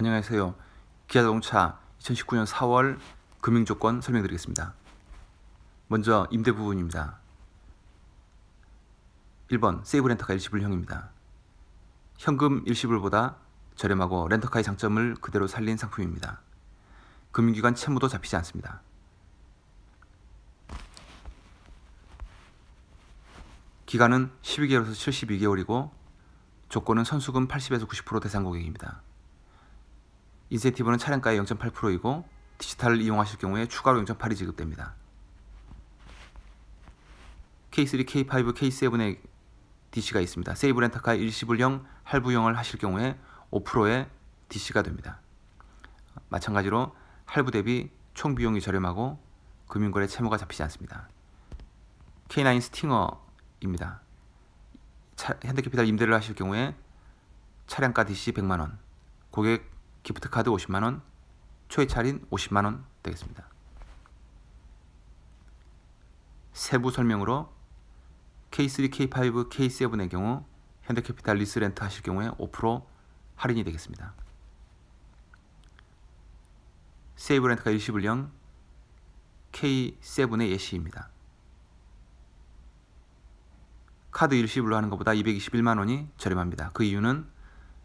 안녕하세요. 기아자동차 2019년 4월 금융조건 설명드리겠습니다. 먼저 임대 부분입니다. 1번 세이브 렌터카 일시불형입니다. 현금 일시불보다 저렴하고 렌터카의 장점을 그대로 살린 상품입니다. 금융기관 채무도 잡히지 않습니다. 기간은 12개월에서 72개월이고 조건은 선수금 80에서 90% 대상 고객입니다. 인센티브는 차량가의 0.8%이고 디지털을 이용하실 경우에 추가로 0.8이 지급됩니다. K3, K5, K7의 DC가 있습니다. 세이브 렌터카 일시불형, 할부형을 하실 경우에 5%의 DC가 됩니다. 마찬가지로 할부 대비 총 비용이 저렴하고 금융거래 채무가 잡히지 않습니다. K9 스팅어입니다. 차, 현대캐피탈 임대를 하실 경우에 차량가 DC 100만원, 고객 기프트카드 50만원, 초회차 할인 50만원 되겠습니다. 세부 설명으로 K3, K5, K7의 경우 현대캐피탈 리스 렌트 하실 경우에 5% 할인이 되겠습니다. 세이브 렌트가 일시불령 K7의 예시입니다. 카드 일시불로 하는 것보다 221만 원이 저렴합니다. 그 이유는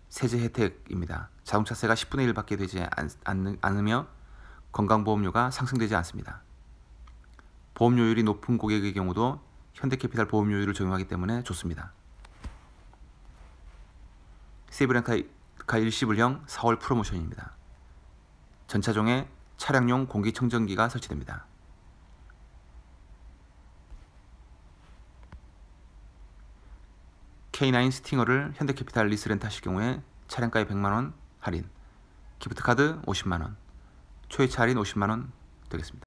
세제 혜택입니다. 자동차세가 10분의 1밖에 되지 않, 않으며 건강보험료가 상승되지 않습니다. 보험료율이 높은 고객의 경우도 현대캐피탈 보험료율을 적용하기 때문에 좋습니다. 세이브렌카 일시불형 4월 프로모션입니다. 전차종에 차량용 공기청정기가 설치됩니다. K9 스팅어를 현대캐피탈 리스렌트 하실 경우에 차량가의 100만원 할인, 기프트카드 50만원, 초회차 할인 50만원 되겠습니다.